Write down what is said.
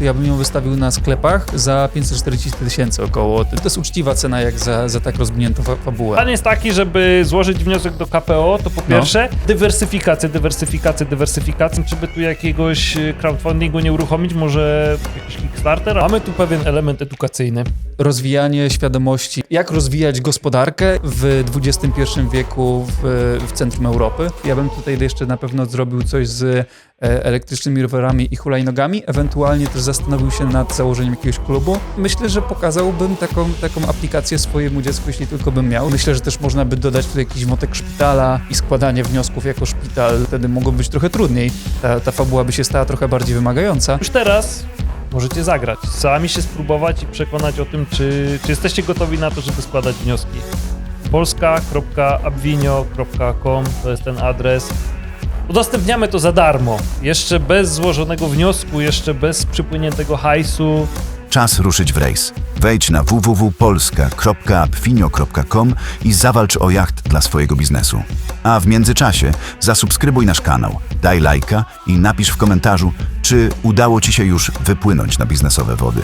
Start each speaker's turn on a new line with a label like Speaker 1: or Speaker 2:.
Speaker 1: Ja bym ją wystawił na sklepach za 540 tysięcy około. To jest uczciwa cena jak za, za tak rozwiniętą fa- fabułę.
Speaker 2: Plan jest taki, żeby złożyć wniosek do KPO, to po
Speaker 1: No.
Speaker 2: pierwsze dywersyfikację, dywersyfikację, dywersyfikację. Czy by tu jakiegoś y, crowdfundingu nie uruchomić, może jakiś Mamy tu pewien element edukacyjny.
Speaker 1: Rozwijanie świadomości, jak rozwijać gospodarkę w XXI wieku w, w centrum Europy. Ja bym tutaj jeszcze na pewno zrobił coś z e, elektrycznymi rowerami i hulajnogami, ewentualnie też zastanowił się nad założeniem jakiegoś klubu. Myślę, że pokazałbym taką, taką aplikację swojemu dziecku, jeśli tylko bym miał. Myślę, że też można by dodać tutaj jakiś wątek szpitala i składanie wniosków jako szpital. Wtedy mogło być trochę trudniej. Ta, ta fabuła by się stała trochę bardziej wymagająca.
Speaker 2: Już teraz możecie zagrać, sami się spróbować i przekonać o tym, czy, czy jesteście gotowi na to, żeby składać wnioski. polska.abwinio.com to jest ten adres. Udostępniamy to za darmo, jeszcze bez złożonego wniosku, jeszcze bez przypłyniętego hajsu.
Speaker 3: Czas ruszyć w rejs. Wejdź na www.polska.pfinio.com i zawalcz o jacht dla swojego biznesu. A w międzyczasie zasubskrybuj nasz kanał, daj lajka i napisz w komentarzu, czy udało Ci się już wypłynąć na biznesowe wody.